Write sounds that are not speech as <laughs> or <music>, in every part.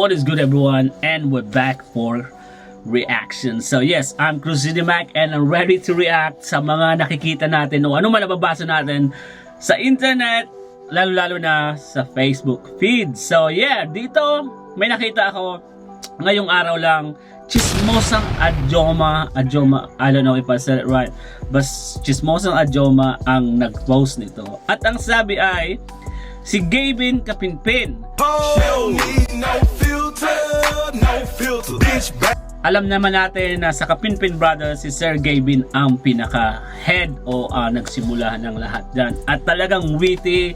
What is good everyone and we're back for reaction. So yes, I'm Cruz Mac and I'm ready to react sa mga nakikita natin o ano man nababasa natin sa internet, lalo-lalo na sa Facebook feed. So yeah, dito may nakita ako ngayong araw lang Chismosang Adjoma, Adjoma, I don't know if I said it right, but Chismosang Adjoma ang nag-post nito. At ang sabi ay, si Gavin Kapinpin Show alam naman natin na sa Kapinpin Brothers, si Sir Gavin ang pinaka-head o ah, nagsimula ng lahat dyan. At talagang witty,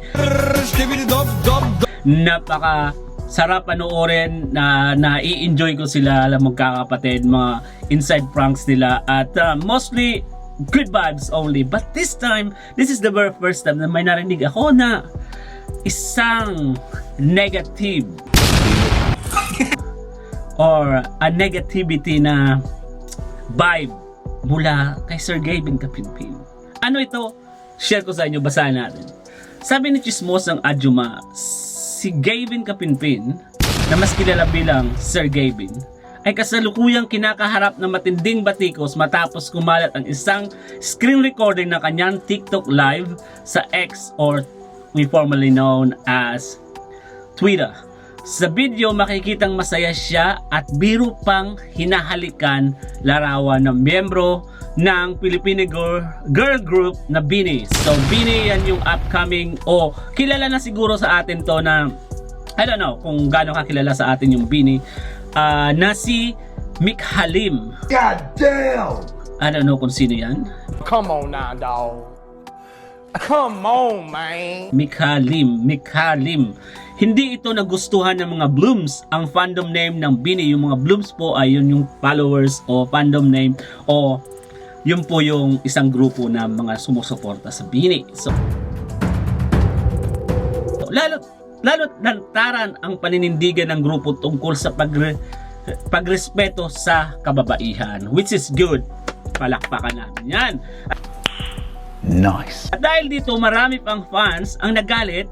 napaka sarap panoorin na nai-enjoy ko sila alam magkakapatid mga inside pranks nila. At ah, mostly good vibes only. But this time this is the very first time na may narinig ako na isang negative or a negativity na vibe mula kay Sir Gavin Kapinpin. Ano ito? Share ko sa inyo, basahin natin. Sabi ni Chismos ng Adjuma, si Gavin Kapinpin, na mas kilala bilang Sir Gavin, ay kasalukuyang kinakaharap ng matinding batikos matapos kumalat ang isang screen recording ng kanyang TikTok live sa X or we formerly known as Twitter. Sa video, makikitang masaya siya at biro pang hinahalikan larawan ng miyembro ng Filipino girl, girl group na Bini. So, Bini yan yung upcoming, o kilala na siguro sa atin to na, I don't know kung gaano kakilala sa atin yung Bini, Ah, na si Mick Halim. God damn. I don't know kung sino yan. Come on now, dog. Come on, man. Mikhalim, Mikhalim. Hindi ito nagustuhan ng mga Blooms. Ang fandom name ng Bini, yung mga Blooms po ay yun yung followers o fandom name o yun po yung isang grupo na mga sumusuporta sa Bini. So, lalo lalo lantaran ang paninindigan ng grupo tungkol sa pagre, pagrespeto sa kababaihan which is good palakpakan natin yan Nice. at dahil dito, marami pang fans ang nagalit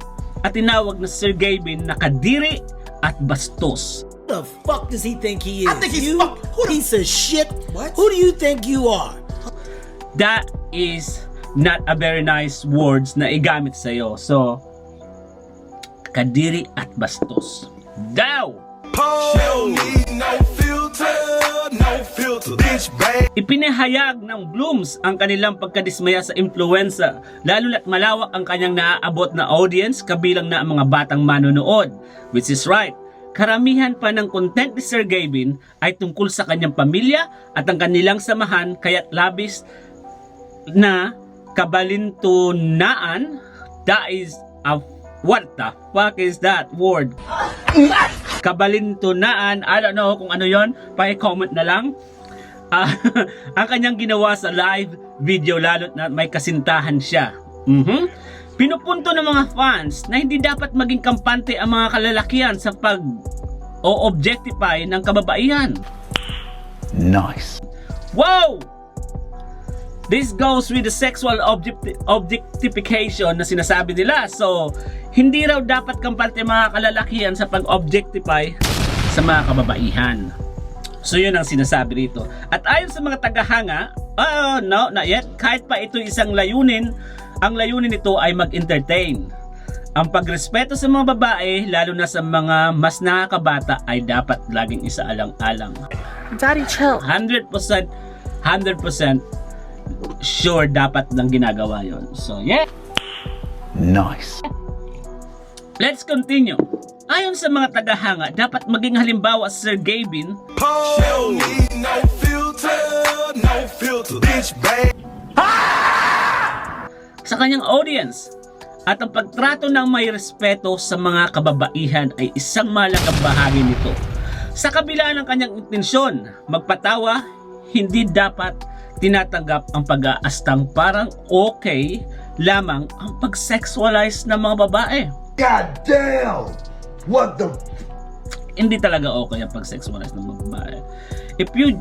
at tinawag na Sir Gavin na kadiri at bastos. the fuck does he think he is? I think he's you fuck- who the- piece of shit. What? Who do you think you are? That is not a very nice words na igamit sa iyo. So, kadiri at bastos. Daw! Show me Ipinahayag ng Blooms ang kanilang pagkadismaya sa influenza, lalo na't malawak ang kanyang naaabot na audience kabilang na ang mga batang manonood. Which is right. Karamihan pa ng content ni Sir Gavin ay tungkol sa kanyang pamilya at ang kanilang samahan kaya't labis na kabalintunaan that is a what the fuck is that word kabalintunaan I don't know kung ano yon paki-comment na lang Ah, <laughs> ang kanyang ginawa sa live video lalo na may kasintahan siya. Mhm. Pinupunto ng mga fans na hindi dapat maging kampante ang mga kalalakihan sa pag o objectify ng kababaihan. Nice. Wow! This goes with the sexual object- objectification na sinasabi nila. So, hindi raw dapat kampante mga kalalakihan sa pag-objectify sa mga kababaihan. So, yun ang sinasabi rito. At ayon sa mga tagahanga, oh, no, not yet. Kahit pa ito isang layunin, ang layunin nito ay mag-entertain. Ang pagrespeto sa mga babae, lalo na sa mga mas nakakabata, ay dapat laging isaalang-alang. Daddy, chill. 100% 100% sure dapat nang ginagawa yon. So, yeah. Nice. Let's continue. Ayon sa mga tagahanga, dapat maging halimbawa si Sir Gavin me no filter, no filter. Bitch, sa kanyang audience. At ang pagtrato ng may respeto sa mga kababaihan ay isang malagang bahagi nito. Sa kabila ng kanyang intensyon, magpatawa, hindi dapat tinatanggap ang pag-aastang parang okay lamang ang pag-sexualize ng mga babae. God damn. What the? hindi talaga okay ang pag-sexualize ng babae. If you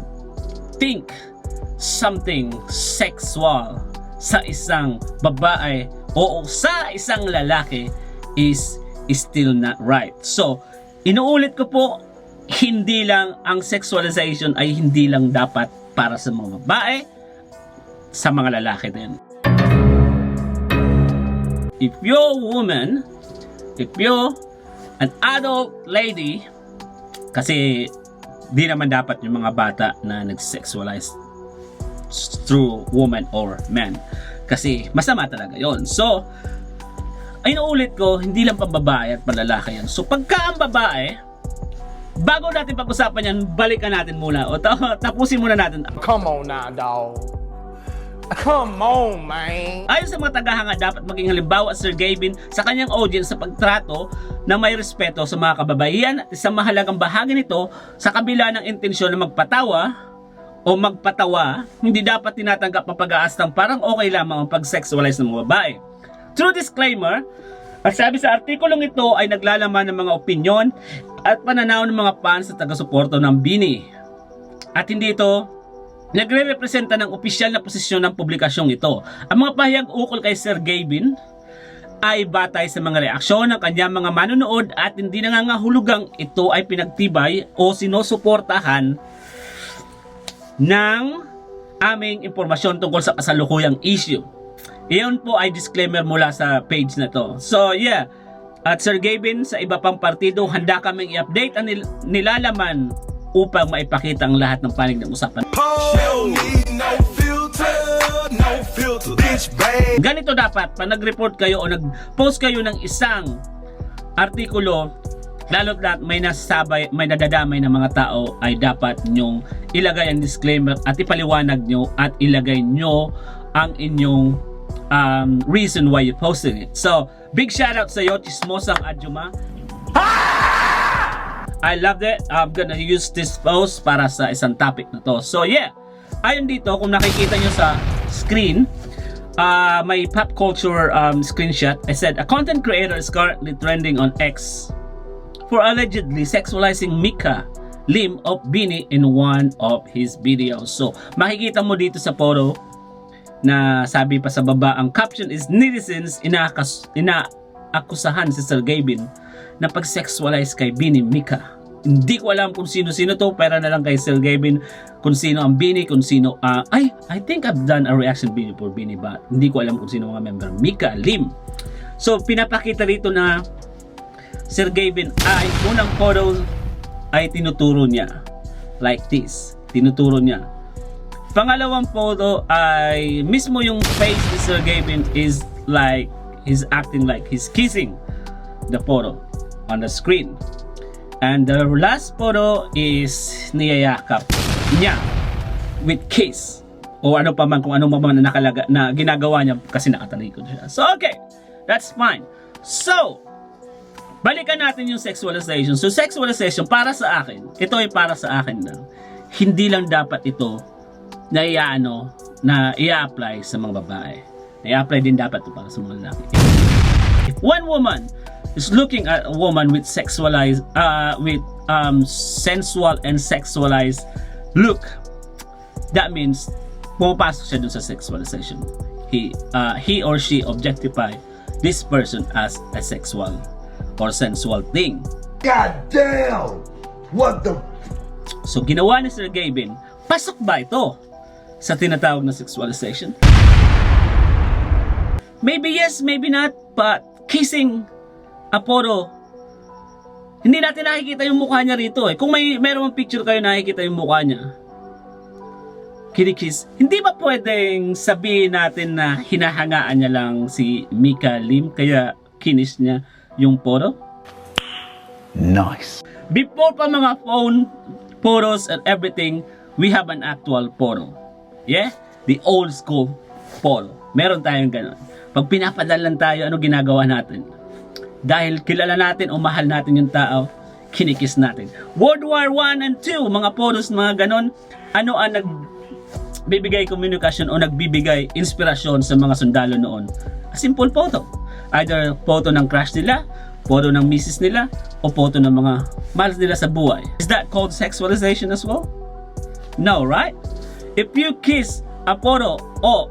think something sexual sa isang babae o sa isang lalaki is, is still not right. So, inuulit ko po, hindi lang ang sexualization ay hindi lang dapat para sa mga babae, sa mga lalaki din. If you're a woman, if you're an adult lady, kasi di naman dapat yung mga bata na nag-sexualize through woman or man. Kasi masama talaga yon. So, ay naulit ko, hindi lang pambabae at palalaki yan. So, pagka ang babae, bago natin pag-usapan yan, balikan natin muna. O ta- <laughs> tapusin muna natin. Come on now, dog. Come on, man. Ayon sa mga tagahanga, dapat maging halimbawa Sir Gavin sa kanyang audience sa pagtrato na may respeto sa mga kababaihan at isang mahalagang bahagi nito sa kabila ng intensyon na magpatawa o magpatawa, hindi dapat tinatanggap ang pag-aastang parang okay lamang ang pag-sexualize ng mga babae. True disclaimer, at sabi sa artikulong ito ay naglalaman ng mga opinyon at pananaw ng mga fans at taga-suporto ng Bini. At hindi ito nagre-representa ng opisyal na posisyon ng publikasyong ito. Ang mga pahayag ukol kay Sir Gavin ay batay sa mga reaksyon ng kanyang mga manonood at hindi nangangahulugang ito ay pinagtibay o sinusuportahan ng aming impormasyon tungkol sa kasalukuyang issue. Iyon po ay disclaimer mula sa page na to. So yeah, at Sir Gavin, sa iba pang partido, handa kaming i-update ang nil- nilalaman upang maipakita ang lahat ng panig ng usapan. Ganito dapat, pag nag-report kayo o nag-post kayo ng isang artikulo, lalo't lahat may nasabay, may nadadamay ng mga tao, ay dapat nyong ilagay ang disclaimer at ipaliwanag nyo at ilagay nyo ang inyong um, reason why you posted it. So, big shout out sa iyo, Chismosang Adjuma. I loved it. I'm gonna use this post para sa isang topic na to. So yeah, ayon dito, kung nakikita nyo sa screen, uh, may pop culture um, screenshot. I said, a content creator is currently trending on X for allegedly sexualizing Mika Lim of Bini in one of his videos. So, makikita mo dito sa photo na sabi pa sa baba, ang caption is netizens inaakas, inaakusahan si Sir Gavin na pag-sexualize kay Bini Mika. Hindi ko alam kung sino-sino to, pero na lang kay Sir Gavin kung sino ang Bini, kung sino, ah, ay, I think I've done a reaction video for Bini, but hindi ko alam kung sino mga member. Mika Lim. So, pinapakita rito na Sir Gavin ay unang photo ay tinuturo niya. Like this. Tinuturo niya. Pangalawang photo ay mismo yung face ni Sir Gavin is like he's acting like he's kissing the photo on the screen. And the last photo is niyayakap niya with kiss o ano pa man kung ano man na nakalaga na ginagawa niya kasi nakatalikod siya. So okay, that's fine. So, balikan natin yung sexualization. So sexualization para sa akin, ito ay para sa akin lang. Hindi lang dapat ito na iaano na i-apply sa mga babae. Na i-apply din dapat ito para sa mga lalaki. If one woman is looking at a woman with sexualized uh, with um, sensual and sexualized look, that means pumapasok siya dun sa sexualization. He uh, he or she objectify this person as a sexual or sensual thing. God damn! What the? So ginawa ni Sir Gavin, pasok ba ito sa tinatawag na sexualization? Maybe yes, maybe not, but kissing a photo, hindi natin nakikita yung mukha niya rito eh. Kung may meron picture kayo nakikita yung mukha niya, kinikiss, hindi ba pwedeng sabihin natin na hinahangaan niya lang si Mika Lim kaya kinis niya yung photo? Nice. Before pa mga phone photos and everything, we have an actual photo. Yeah? The old school photo. Meron tayong ganun. Pag pinapadalan tayo, ano ginagawa natin? Dahil kilala natin o mahal natin yung tao, kinikis natin. World War 1 and 2, mga photos, mga ganon, ano ang nag bibigay komunikasyon o nagbibigay inspirasyon sa mga sundalo noon? A simple photo. Either photo ng crush nila, photo ng misis nila, o photo ng mga mahal nila sa buhay. Is that called sexualization as well? No, right? If you kiss a photo o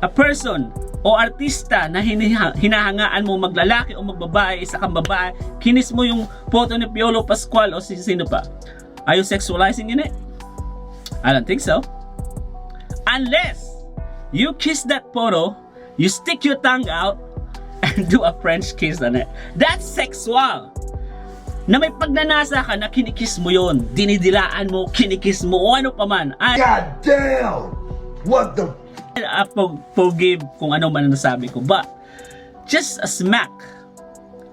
a person o artista na hinahangaan mo maglalaki o magbabae, isa kang babae, kinis mo yung photo ni Piolo Pascual o si sino pa. Are you sexualizing in it? I don't think so. Unless you kiss that photo, you stick your tongue out, <laughs> and do a French kiss on it. That's sexual. Na may pagnanasa ka na kinikiss mo yon, dinidilaan mo, kinikiss mo, o ano pa man. I, God damn! What the I for- forgive kung ano man ang nasabi ko. But, just a smack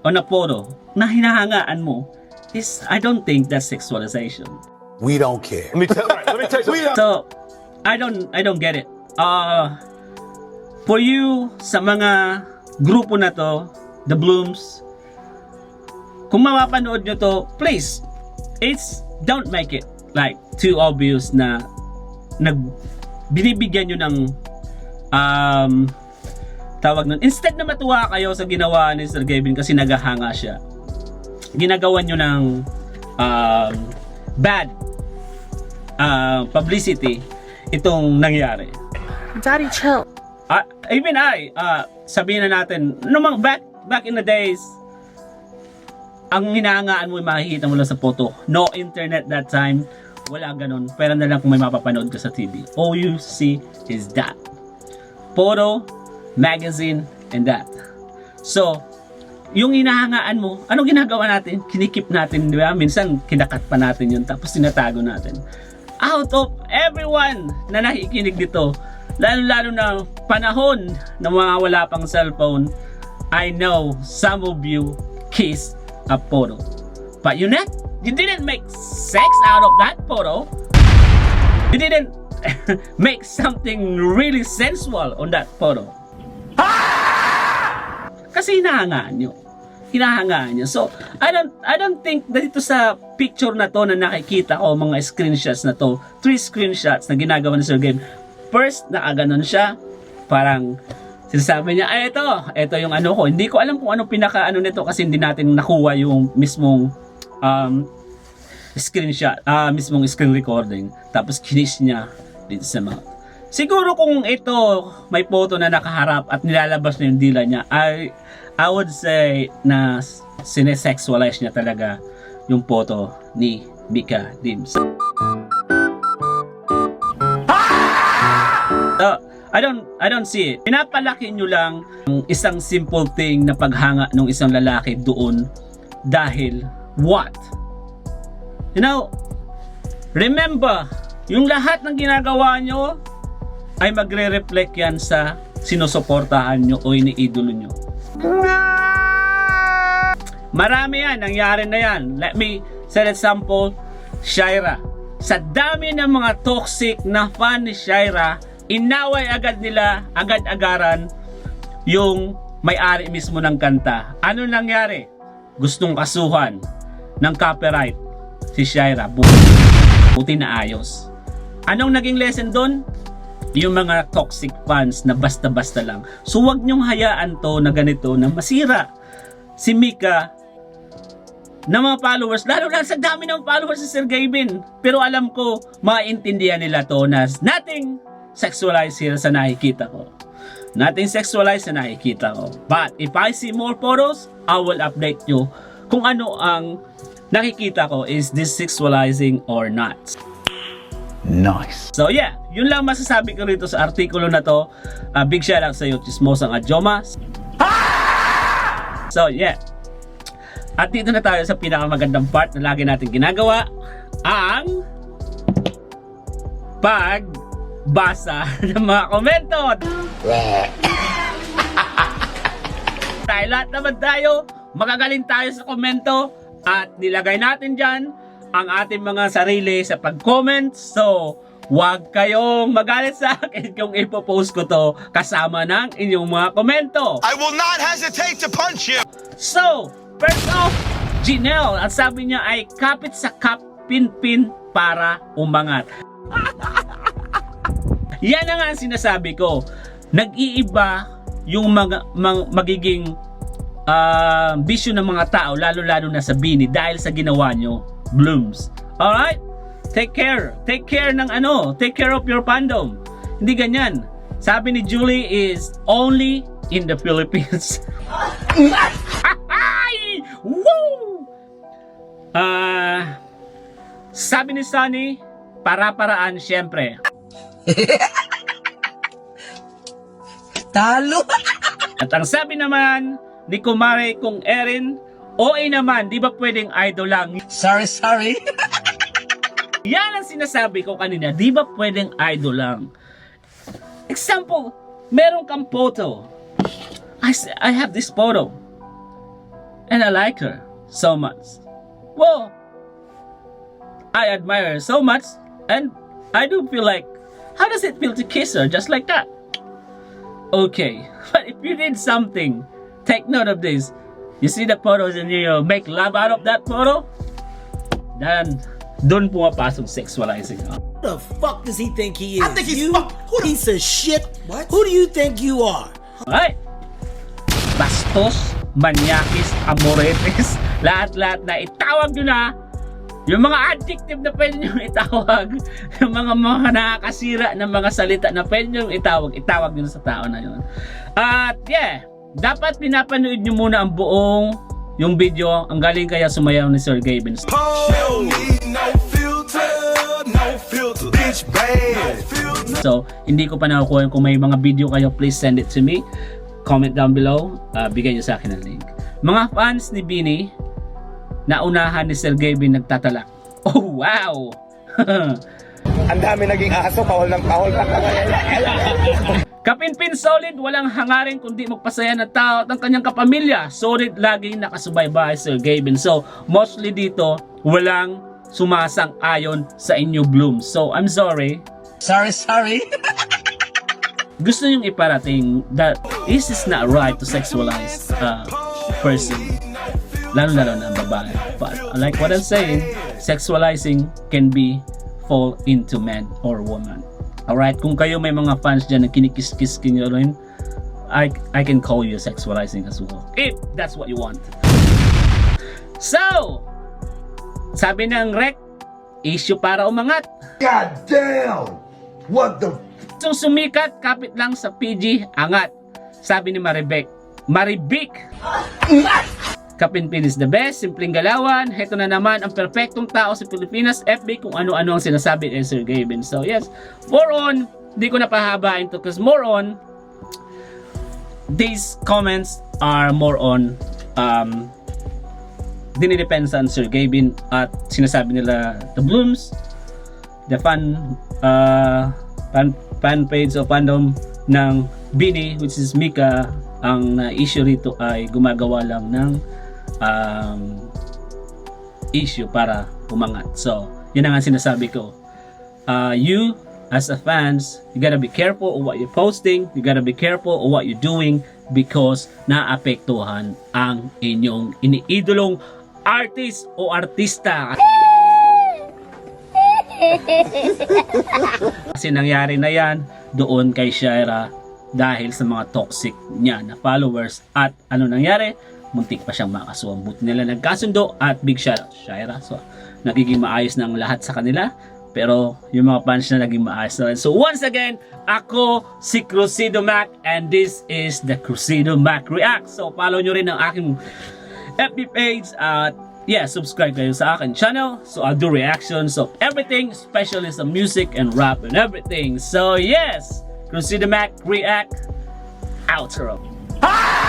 on a photo na hinahangaan mo is, I don't think that's sexualization. We don't care. Let me tell, right, let me tell you. <laughs> So, I don't I don't get it. Uh for you sa mga grupo na to, the Blooms, kung mapapanood nyo to, please, it's don't make it like too obvious na nag binibigyan nyo ng um tawag nun. Instead na matuwa kayo sa ginawa ni Sir Gavin kasi nagahanga siya. Ginagawan nyo ng um, bad uh, publicity itong nangyari. Daddy, chill. Ah, even I, uh, sabihin na natin, no, mga back, back in the days, ang hinahangaan mo, makikita mo lang sa photo. No internet that time. Wala ganun. Pero na lang kung may mapapanood ka sa TV. All you see is that. Photo, magazine, and that. So, yung hinahangaan mo, ano ginagawa natin? Kinikip natin, di ba? Minsan, kinakat pa natin yun, tapos tinatago natin. Out of everyone na nakikinig dito, lalo-lalo na panahon na mga wala pang cellphone, I know some of you kissed a photo. But you not, you didn't make sex out of that photo. You didn't <laughs> make something really sensual on that photo. Kasi hinahangaan nyo. Hinahangaan nyo. So, I don't, I don't think dito sa picture na to na nakikita ko, mga screenshots na to, three screenshots na ginagawa ni Sir Game. First, nakaganon siya. Parang, sinasabi niya, ay ito, ito yung ano ko. Hindi ko alam kung ano pinaka ano nito kasi hindi natin nakuha yung mismong um, screenshot, ah mismong screen recording. Tapos kinis niya dito sa mouth. Siguro kung ito may photo na nakaharap at nilalabas na yung dila niya, I, I would say na sinesexualize niya talaga yung photo ni Mika Dims. Uh, I don't I don't see it. Pinapalaki nyo lang ang isang simple thing na paghanga ng isang lalaki doon dahil what? You know, remember, yung lahat ng ginagawa nyo ay magre-reflect yan sa sinusuportahan nyo o iniidolo nyo. Marami yan, nangyari na yan. Let me set example, Shaira. Sa dami ng mga toxic na fan ni Shaira, inaway agad nila, agad-agaran, yung may-ari mismo ng kanta. Ano nangyari? Gustong kasuhan ng copyright si Shaira. Buti, buti na ayos. Anong naging lesson doon? Yung mga toxic fans na basta-basta lang. So wag niyong hayaan to na ganito na masira si Mika na mga followers, lalo na sa dami ng followers si Sir Gavin. Pero alam ko, maintindihan nila to na nothing sexualized here sa nakikita ko. Nothing sexualized sa nakikita ko. But if I see more photos, I will update you kung ano ang nakikita ko is this sexualizing or not. Nice. So yeah, yun lang masasabi ko rito sa artikulo na to. Uh, big shout out sa iyo, Chismosang Adjomas. So yeah. At dito na tayo sa pinakamagandang part na lagi natin ginagawa. Ang pagbasa <laughs> ng mga komento. <laughs> tayo lahat naman tayo, magagaling tayo sa komento at nilagay natin dyan ang ating mga sarili sa pag-comment. So, huwag kayong magalit sa akin <laughs> kung ipopost ko to kasama ng inyong mga komento. I will not hesitate to punch you. So, first off, Janelle, ang sabi niya ay kapit sa kap pin-pin para umangat. <laughs> Yan na nga ang sinasabi ko. Nag-iiba yung mga, mga- magiging ah, bisyo ng mga tao, lalo-lalo na sa Bini dahil sa ginawa nyo, Blooms. Alright? Take care. Take care ng ano. Take care of your fandom. Hindi ganyan. Sabi ni Julie is only in the Philippines. <laughs> Woo! Ah, sabi ni Sunny, para-paraan syempre. Talo. At ang sabi naman ni Kumare kung Erin, OA naman, di ba pwedeng idol lang? Sorry, sorry. <laughs> Yan ang sinasabi ko kanina, di ba pwedeng idol lang? Example, meron kang photo. I, I have this photo. And I like her so much. Well, I admire her so much. And I do feel like, how does it feel to kiss her just like that? Okay, <laughs> but if you did something, take note of this. You see the photos and you make love out of that photo? Then, doon pumapasok sexualizing. Who the fuck does he think he is? I think he's you fuck- who the- piece of shit. What? Who do you think you are? Ay! Bastos, manyakis, amoretes, <laughs> lahat-lahat na itawag nyo na yung mga adjective na pwede nyo itawag, <laughs> yung mga mga nakakasira ng mga salita na pwede nyo itawag, itawag nyo na sa tao na yun. At yeah, dapat pinapanood nyo muna ang buong yung video, ang galing kaya sumayaw ni Sir Gavin. So, hindi ko pa nakukuha kung may mga video kayo, please send it to me. Comment down below, uh, bigay nyo sa akin ng link. Mga fans ni Bini, naunahan ni Sir Gavin nagtatalak. <laughs> Oh, wow! <laughs> Ang dami naging aso, pahol ng pahol. <laughs> Kapinpin solid, walang hangarin kundi magpasaya ng tao at ang kanyang kapamilya. Solid, laging nakasubaybay Sir Gavin. So, mostly dito, walang sumasang ayon sa inyo Bloom. So, I'm sorry. Sorry, sorry. <laughs> gusto niyong iparating that this is not right to sexualize a person lalo lalo na ang babae but like what I'm saying sexualizing can be fall into man or woman alright kung kayo may mga fans dyan na kinikis-kis kinyo rin I, I can call you sexualizing as well if that's what you want so sabi ng rec issue para umangat God damn! What the Gustong sumikat, kapit lang sa PG, angat. Sabi ni Maribek. Maribik! Kapinpin is the best, simpleng galawan. Heto na naman ang perfectong tao sa Pilipinas. FB kung ano-ano ang sinasabi ni Sir Gavin. So yes, more on, di ko na pahabain to because more on, these comments are more on um, dinidepensa Sir Gavin at sinasabi nila the blooms the fan uh, fan, fan page o fandom ng Bini which is Mika ang na-issue rito ay gumagawa lang ng um, issue para umangat. So, yun ang sinasabi ko. Uh, you as a fans, you gotta be careful of what you're posting, you gotta be careful of what you're doing because naapektuhan ang inyong iniidolong artist o artista. <laughs> Kasi nangyari na yan doon kay Shaira dahil sa mga toxic niya na followers at ano nangyari? Muntik pa siyang makasuwang. Buti nila nagkasundo at big shoutout Shaira. So, nagiging maayos ang lahat sa kanila. Pero yung mga fans na naging maayos na rin. So once again, ako si Crucido Mac and this is the Crucido Mac React. So follow nyo rin ang aking FB page at yeah, subscribe kayo sa akin channel. So I'll do reactions of everything, especially sa music and rap and everything. So yes, Crucido Mac React outro. Ah!